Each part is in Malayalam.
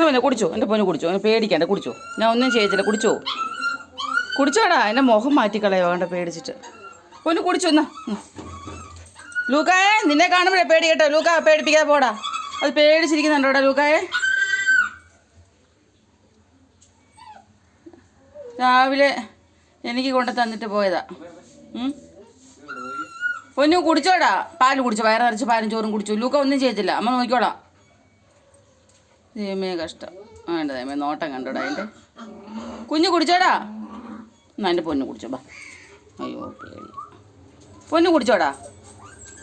എന്നാ പിന്നെ കുടിച്ചോ? എന്റെ പൊന്നു കുടിച്ചോ? അവന് പേടിക്കണ്ട കുടിച്ചോ? ഞാൻ ഒന്നും ചെയ്യിച്ചില്ല കുടിച്ചോ? കുടിച്ചോടാ എന്റെ മുഖം മാറ്റിക്കളയോ വേണ്ട പേടിച്ചിട്ട്. പൊന്നു കുടിച്ചോ എന്നാ? ലൂക്കായേ നിന്നെ കാണുമ്പോഴേ പേടി കേട്ടോ. ലൂക്ക പേടിപ്പിക്കാതെ പോടാ. അത് പേടിച്ചിരിക്കുന്നുണ്ടോടാ ലൂക്കായെ രാവിലെ എനിക്ക് കൊണ്ട് തന്നിട്ട് പോയതാ. പൊന്നു കുടിച്ചോടാ. പാൽ കുടിച്ചു വയറ് നിറച്ച് പാലും ചോറും കുടിച്ചു. ലൂക്ക ഒന്നും ചെയ്തില്ല അമ്മ നോക്കിക്കോളാം. ദൈവമേ കഷ്ടം. വേണ്ട ദൈവമേ നോട്ടം കണ്ടോടാ അതിന്റെ കുഞ്ഞു കുടിച്ചോടാ? എന്നാ എന്റെ പൊന്നു കുടിച്ചോ ബാ. അയ്യോ പേടി. പൊന്നു കുടിച്ചോടാ?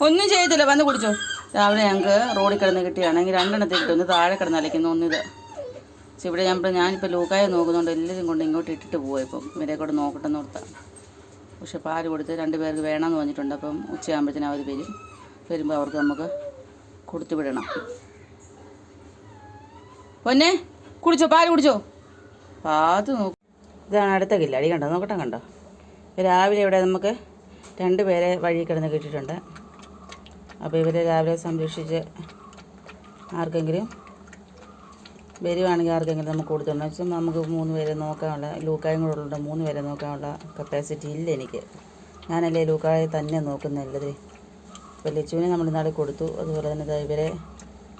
ഒന്നും ചെയ്തില്ല വന്ന് കുടിച്ചോ. രാവിലെ ഞങ്ങൾക്ക് റോഡിൽ കിടന്ന് കിട്ടിയാണെങ്കിൽ രണ്ടെണ്ണത്തിൽ കിട്ടും ഒന്ന് താഴെ കിടന്ന് അലയ്ക്കുന്നു ഒന്നിത് പക്ഷെ ഇവിടെ ഞാൻ ഞാനിപ്പോൾ ലൂക്കായ നോക്കുന്നുണ്ട് എല്ലാവരും കൊണ്ട് ഇങ്ങോട്ട് ഇട്ടിട്ട് പോയി ഇപ്പം. ഇവരെ കൂടെ നോക്കട്ടെ നോർത്താ പക്ഷെ പാൽ കൊടുത്ത് രണ്ട് പേർക്ക് വേണമെന്ന് പറഞ്ഞിട്ടുണ്ട് അപ്പം ഉച്ചയാകുമ്പോഴത്തേനും അവർ വരും. വരുമ്പോൾ അവർക്ക് നമുക്ക് കൊടുത്തു വിടണം. പൊന്നെ കുടിച്ചോ പാൽ കുടിച്ചോ. പാത്ത് നോക്കും. ഇതാണ് അടുത്ത കില്ലാടി കണ്ടോ? നോക്കട്ടെ കണ്ടോ? രാവിലെ ഇവിടെ നമുക്ക് രണ്ട് പേരെ വഴി കിടന്ന് കിട്ടിയിട്ടുണ്ട്. അപ്പോൾ ഇവരെ രാവിലെ സംരക്ഷിച്ച് ആർക്കെങ്കിലും വരുവാണെങ്കിൽ ആർക്കെങ്കിലും നമുക്ക് കൊടുത്തോണ്ട് വെച്ചാൽ നമുക്ക് മൂന്ന് പേരെ നോക്കാനുള്ള ലൂക്കായും കൂടെ ഉള്ളത് മൂന്ന് പേരെ നോക്കാനുള്ള കപ്പാസിറ്റി ഇല്ല എനിക്ക്. ഞാനല്ലേ ലൂക്കായെ തന്നെ നോക്കുന്നല്ലത് അപ്പോൾ ലച്ചുവിനെ നമ്മൾ ഇന്നാളെ കൊടുത്തു. അതുപോലെ തന്നെ ഇവരെ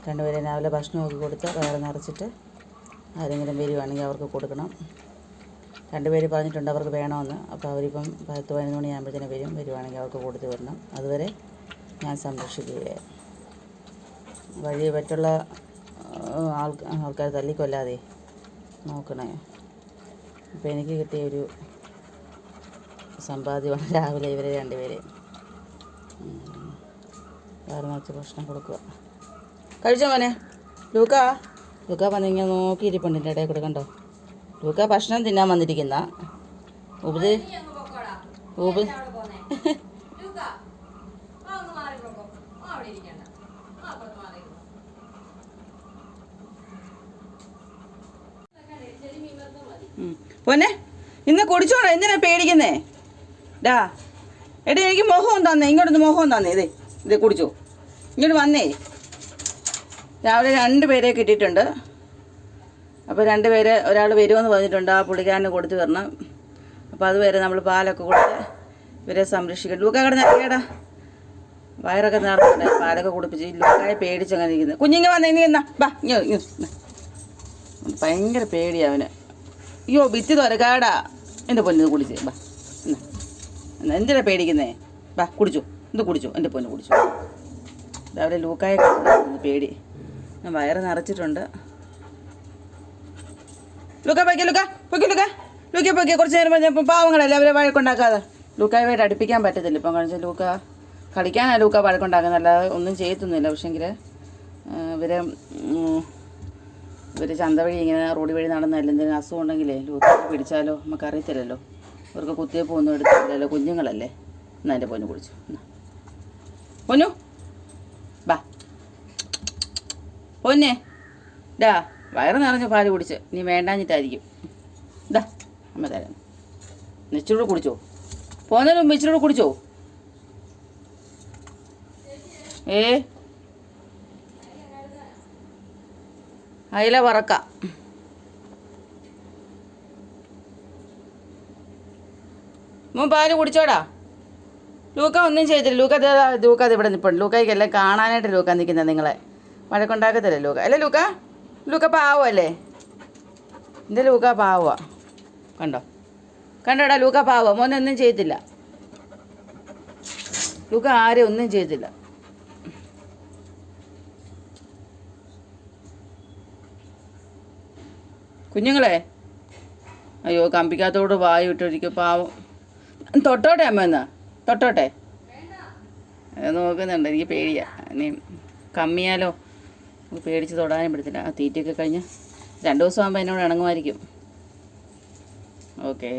രണ്ടുപേരെ രാവിലെ ഭക്ഷണമൊക്കെ കൊടുത്ത് വയറ് നിറച്ചിട്ട് ആരെങ്കിലും വരുവാണെങ്കിൽ അവർക്ക് കൊടുക്കണം. രണ്ടുപേർ പറഞ്ഞിട്ടുണ്ട് അവർക്ക് വേണമെന്ന്. അപ്പോൾ അവരിപ്പം പത്ത് പതിനൊന്ന് മണിയാകുമ്പോഴത്തേനും വരും. വരുവാണെങ്കിൽ അവർക്ക് കൊടുത്തു വരണം അതുവരെ ഞാൻ സംരക്ഷിക്കുകയാണ് വഴി മറ്റുള്ള ആൾ ആൾക്കാർ തല്ലിക്കൊല്ലാതെ നോക്കണേ. അപ്പോൾ എനിക്ക് കിട്ടിയ ഒരു സമ്പാദ്യമാണ് രാവിലെ ഇവരെ രണ്ടുപേരെ വേറെ നിറച്ച് ഭക്ഷണം കൊടുക്കുക. കഴിച്ചോ മോനെ? ലൂക്ക? ലൂക്ക വന്ന് ഇങ്ങനെ നോക്കിയിരിപ്പുണ്ട് എന്റെ ഇടയിൽ കൂടെ കണ്ടോ? ലൂക്ക ഭക്ഷണം തിന്നാൻ വന്നിരിക്കുന്ന. ഉപത് ഉപ പോന്നെ ഇന്ന് കുടിച്ചോളാം എന്തിനാ പേടിക്കുന്നേ? ഡാ എടാ എനിക്ക് മോഹം തന്നേ ഇങ്ങോട്ടൊന്ന് മോഹം തന്നേ ഇതേ ഇത് കുടിച്ചോ. ഇങ്ങോട്ട് വന്നേ. രാവിലെ രണ്ട് പേരെ കിട്ടിയിട്ടുണ്ട്. അപ്പോൾ രണ്ട് പേര് ഒരാൾ വരുമെന്ന് പറഞ്ഞിട്ടുണ്ട്. ആ പുള്ളിക്കാരന് കൊടുത്തു വരണം അപ്പോൾ അതുവരെ നമ്മൾ പാലൊക്കെ കൊടുത്ത് ഇവരെ സംരക്ഷിക്കണം. ലൂക്ക കിടന്ന് കേടാ വയറൊക്കെ നിറഞ്ഞിട്ട് പാലൊക്കെ കുടിപ്പിച്ച് ലൂക്കായെ പേടിച്ചങ്ങനെ ഇരിക്കുന്നത് കുഞ്ഞിങ്ങ വന്നേ നീ എന്നാ? ബാ ഇങ്ങോ. ഭയങ്കര പേടിയാ അവന്. അയ്യോ ഭിത്തി തുരക്കാടാ. എന്റെ പൊന്നു കുടിച്ച്. ബാ എന്നാ? എന്തിനാ പേടിക്കുന്നേ? ബാ കുടിച്ചു. എന്ത് കുടിച്ചു. എന്റെ പൊന്ന് കുടിച്ചു. രാവിലെ ലൂക്കായ പേടി. ഞാൻ വയറ് നിറച്ചിട്ടുണ്ട്. ലൂക്ക പൊയ്ക്കോ ലൂക്ക പൊയ്ക്കോ ലൂക്ക. ലൂക്ക പൊയ്ക്കോ കുറച്ച് നേരം ഇപ്പം പാവങ്ങളല്ലേ അവരെ വഴക്കുണ്ടാക്കാതെ. ലൂക്കായുമായിട്ട് അടുപ്പിക്കാൻ പറ്റത്തില്ല. ഇപ്പം കഴിച്ചാൽ ലൂക്ക കളിക്കാനാണ് ലൂക്ക വഴക്കുണ്ടാക്കുന്നത്. അല്ലാതെ ഒന്നും ചെയ്യത്തൊന്നുമില്ല. പക്ഷേങ്കിൽ ഇവരെ ഇവർ ചന്ത വഴി ഇങ്ങനെ റോഡ് വഴി നടന്നല്ല എന്തെങ്കിലും അസുഖം ഉണ്ടെങ്കിലേ ലൂക്ക പിടിച്ചാലോ? നമുക്ക് അറിയത്തില്ലല്ലോ അവർക്ക് കുത്തിയപ്പോൾ ഒന്നും എടുത്തില്ലല്ലോ കുഞ്ഞുങ്ങളല്ലേ? എന്നാ എന്റെ പൊന്നു കുടിച്ചു. പൊന്നു ബാ പൊന്നെ. ഡാ വയറ് നിറഞ്ഞു പാൽ കുടിച്ച് നീ വേണ്ടാഞ്ഞിട്ടായിരിക്കും. ഇതാ അമ്മ തരാം. ഇച്ചിരൂടെ കുടിച്ചോ. പോകുന്നതിന് മുമ്പ് കുടിച്ചോ. ഏ? അയില വറക്ക. മോൻ പാൽ കുടിച്ചോടാ. ലൂക്ക ഒന്നും ചെയ്തില്ല ലൂക്ക ലൂക്ക ഇവിടെ നിൽപ്പുണ്ട് ലൂക്കയ്ക്ക് എല്ലാം കാണാനായിട്ട് ലൂക്ക നിൽക്കുന്നത് നിങ്ങളെ. വഴക്കുണ്ടാക്കത്തില്ല ലൂക്ക? അല്ലേ ലൂക്ക? ലൂക്ക പാവല്ലേ? എന്റെ ലൂക്ക പാവുക കണ്ടോ? കണ്ടോടാ ലൂക്ക പാവ. മോനൊന്നും ചെയ്തില്ല ലൂക്ക ആരെ ഒന്നും ചെയ്തില്ല കുഞ്ഞുങ്ങളെ? അയ്യോ കമ്പിക്കകത്തോട് വായു ഇട്ടൊരിക്കും പാവം. തൊട്ടോട്ടെ അമ്മ എന്നാ? തൊട്ടോട്ടെ? നോക്കുന്നുണ്ട്. എനിക്ക് പേടിയാ. ഇനി കമ്മിയാലോ? നമുക്ക് പേടിച്ച് തൊടാനും പറ്റത്തില്ല. ആ തീറ്റയൊക്കെ കഴിഞ്ഞ് രണ്ട് ദിവസം ആകുമ്പോൾ എന്നോട് ഇണങ്ങുമായിരിക്കും. ഓക്കേ